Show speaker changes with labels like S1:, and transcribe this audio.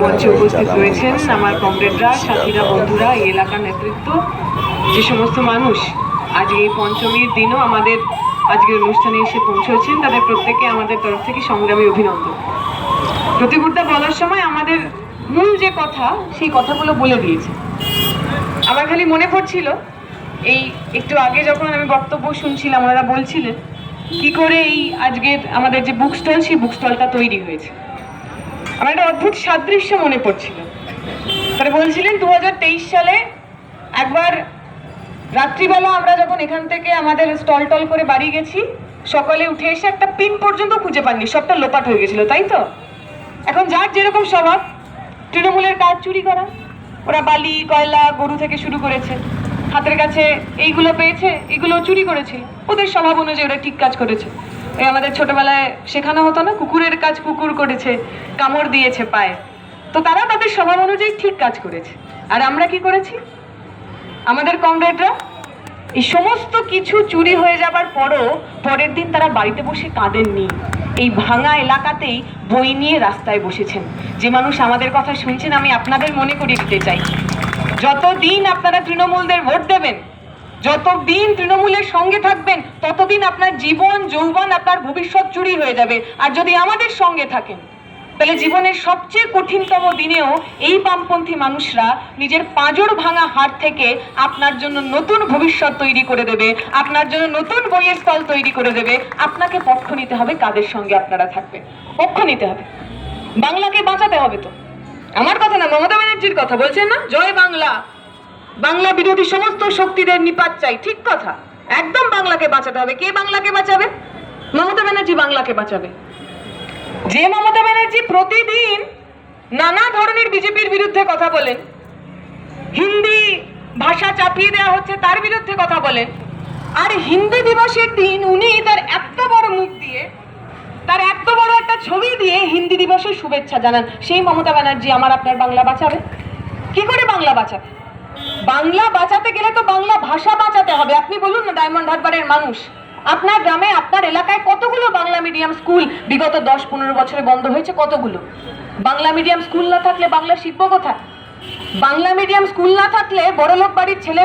S1: মঞ্চে উপস্থিত রয়েছেন আমার কমরেডরা, সাথীরা, বন্ধুরা, এই এলাকার নেতৃত্ব, যে সমস্ত মানুষ আজ এই পঞ্চমীর দিনও আমাদের আজকের অনুষ্ঠানে এসে পৌঁছেছেন, তাদের প্রত্যেকে আমাদের তরফ থেকে সংগ্রামী অভিনন্দন। প্রতিমূর্তা বলার সময় আমাদের মূল যে কথা, সেই কথাগুলো বলে দিয়েছে। আমার খালি মনে পড়ছিল, এই একটু আগে যখন আমি বক্তব্য শুনছিলাম, ওনারা বলছিলেন, কি করে এই আজকের আমাদের যে বুক স্টল সেই বুক স্টলটা তৈরি হয়েছে? আমার একটা অদ্ভুত সাদৃশ্য মনে পড়ছিল। তারা বলছিলেন দু হাজার তেইশ সালে একবার রাত্রিবেলা আমরা যখন এখান থেকে আমাদের স্টল টল করে বাড়ি গেছি, সকালে উঠে এসে একটা পিন পর্যন্ত খুঁজে পাননি, সবটা লোপাট হয়ে গেছিল, তাই তো? এখন যার যেরকম স্বভাব, তৃণমূলের কাজ চুরি করা, ওরা বালি, কয়লা, গরু থেকে শুরু করেছে, হাতের কাছে এইগুলো পেয়েছে, এগুলো চুরি করেছে, ওদের স্বভাব অনুযায়ী ওরা ঠিক কাজ করেছে। এই আমাদের ছোটবেলায় শেখানো হতো না, কুকুরের কাজ কুকুর করেছে, কামড় দিয়েছে পায়ে। তো তারা তাদের স্বভাব অনুযায়ী ঠিক কাজ করেছে। আর আমরা কি করেছি? আমাদের কমরেডরা এই সমস্ত কিছু চুরি হয়ে যাবার পরও পরের দিন তারা বাড়িতে বসে কাঁদেননি। এই ভাঙা এলাকাতেই বই নিয়ে রাস্তায় বসেছেন। যে মানুষ আমাদের কথা শুনছেন, আমি আপনাদের মনে করিয়ে দিতে চাই। যতদিন আপনারা তৃণমূলদের ভোট দেবেন যতদিন তৃণমূলের সঙ্গে থাকবেন, ততদিন আপনার জীবন, যৌবন, আপনার ভবিষ্যৎ চুরি হয়ে যাবে। আর যদি আমাদের সঙ্গে থাকেন, তাহলে জীবনের সবচেয়ে কঠিনতম দিনেও এই বামপন্থী মানুষরা নিজের পাঁজর ভাঙা হাট থেকে আপনার জন্য নতুন ভবিষ্যৎ তৈরি করে দেবে, আপনার জন্য নতুন বইয়ের স্থল তৈরি করে দেবে। আপনাকে পক্ষ নিতে হবে, কাদের সঙ্গে আপনারা থাকবেন। পক্ষ নিতে হবে। বাংলাকে বাঁচাতে হবে তো। আমার কথা না, মমতা ব্যানার্জির কথা বলছেন না? জয় বাংলা। বাংলা বিরোধী সমস্ত শক্তিদের নিপাত চাই, ঠিক কথা। একদম বাংলাকে বাঁচাতে হবে। কে বাংলাকে বাঁচাবে? মমতা ব্যানার্জি বাংলাকে বাঁচাবে। যে মমতা ব্যানার্জি প্রতিদিন নানা ধরনের বিজেপির বিরুদ্ধে কথা বলেন, হিন্দি ভাষা চাপিয়ে দেওয়া হচ্ছে তার বিরুদ্ধে কথা বলেন, আর হিন্দি দিবসের দিন উনি তার এত বড় মুখ দিয়ে, তার এত বড় একটা ছবি দিয়ে হিন্দি দিবসের শুভেচ্ছা জানান। সেই মমতা ব্যানার্জি আমার আপনার বাংলা বাঁচাবে? কি করে বাংলা বাঁচাবে? বাংলা বাঁচাতে গেলে তো বাংলা ভাষা বাঁচাতে হবে। আপনি বলুন না, ডায়মন্ড হারবারের মানুষ। আপনার গ্রামে, আপনার এলাকায় কতগুলো বাংলা মিডিয়াম স্কুল বিগত দশ পনেরো বছরে বন্ধ হয়েছে? কতগুলো? বাংলা মিডিয়াম স্কুল না থাকলে বাংলা শিল্প কোথায়? বাংলা মিডিয়াম স্কুল না থাকলে বড়লোক বাড়ির ছেলে